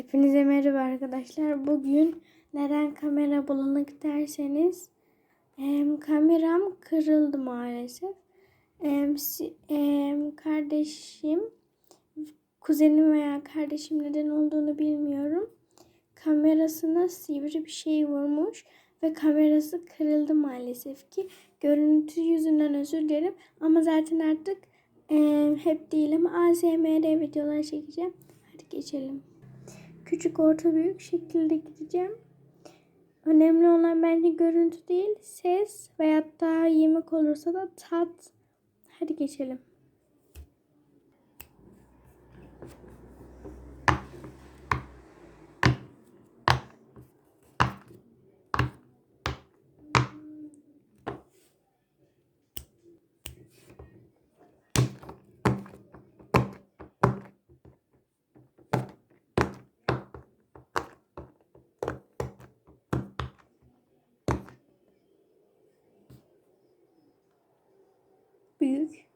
Hepinize merhaba arkadaşlar. Bugün neden kamera bulanık derseniz em, kameram kırıldı maalesef. Em, si- kardeşim, kuzenim veya kardeşim neden olduğunu bilmiyorum. Kamerasına sivri bir şey vurmuş ve kamerası kırıldı maalesef ki. Görüntü yüzünden özür dilerim ama zaten artık em, hep değil ama ASMR videolar çekeceğim. Hadi geçelim küçük orta büyük şekilde gideceğim. Önemli olan bence görüntü değil, ses veyahut da yemek olursa da tat. Hadi geçelim. Büyük.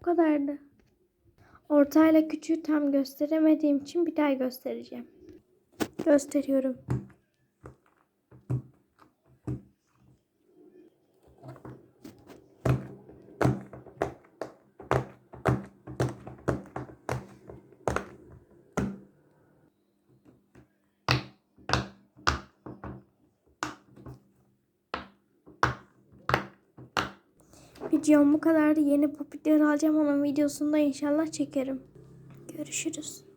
Bu kadardı. Ortayla küçüğü tam gösteremediğim için bir daha göstereceğim. Gösteriyorum. Videom bu kadardı. Yeni popitleri alacağım. Onun videosunu da inşallah çekerim. Görüşürüz.